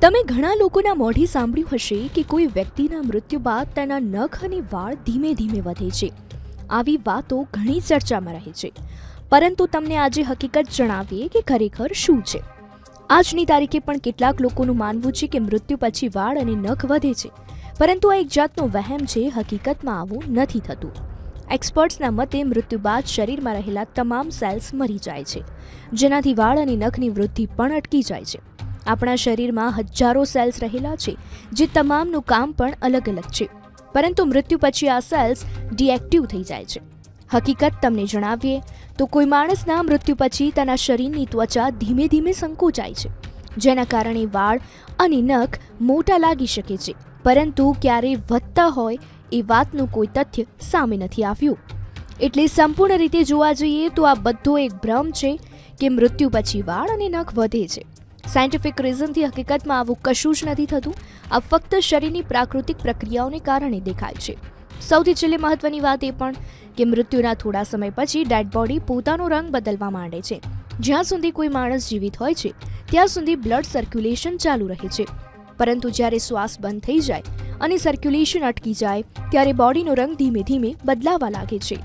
તમે ઘણા લોકોના મોઢી સાંભળ્યું હશે કે કોઈ વ્યક્તિના મૃત્યુ બાદ તેના નખ અને વાળ ધીમે ધીમે વધે છે. આવી વાતો ઘણી ચર્ચામાં રહે છે. પરંતુ તમને આજે હકીકત જણાવીએ કે ખરેખર શું છે? આજની તારીખે પણ કેટલાક લોકોનું માનવું છે કે મૃત્યુ પછી વાળ અને નખ વધે છે. પરંતુ આ એક જાતનો વહેમ છે, હકીકતમાં આવું નથી થતું. એક્સપર્ટ્સના મતે મૃત્યુ બાદ શરીરમાં રહેલા તમામ સેલ્સ મરી જાય છે. જેનાથી વાળ અને નખની વૃદ્ધિ પણ અટકી જાય છે. આપણા શરીરમાં હજારો સેલ્સ રહેલા છે, જે તમામનું કામ પણ અલગ અલગ છે. પરંતુ મૃત્યુ પછી આ સેલ્સ ડિએક્ટિવ થઈ જાય છે. હકીકત તમને જણાવીએ, તો કોઈ માણસના મૃત્યુ પછી તેના શરીરની ત્વચા ધીમે ધીમે સંકોચાય છે, જેના કારણે વાળ અને નખ મોટા લાગી શકે છે. પરંતુ ક્યારે વધતા હોય એ વાતનું કોઈ તથ્ય સામે નથી આવ્યું. એટલે સંપૂર્ણ રીતે જોવા જઈએ તો આ બધો એક ભ્રમ છે કે મૃત્યુ પછી વાળ અને નખ વધે છે. સાયન્ટિફિક રીઝનથી હકીકતમાં આવું કશું જ નથી થતું. આ ફક્ત શરીરની પ્રાકૃતિક પ્રક્રિયાઓને કારણે દેખાય છે. સૌથી છેલ્લે મહત્વની વાત એ પણ કે મૃત્યુના થોડા સમય પછી ડેડ બોડી પોતાનો રંગ બદલવા માંડે છે. જ્યાં સુધી કોઈ માણસ જીવિત હોય છે, ત્યાં સુધી બ્લડ સર્ક્યુલેશન ચાલુ રહે છે. પરંતુ જ્યારે શ્વાસ બંધ થઈ જાય અને સર્ક્યુલેશન અટકી જાય, ત્યારે બોડીનો રંગ ધીમે ધીમે બદલાવા લાગે છે.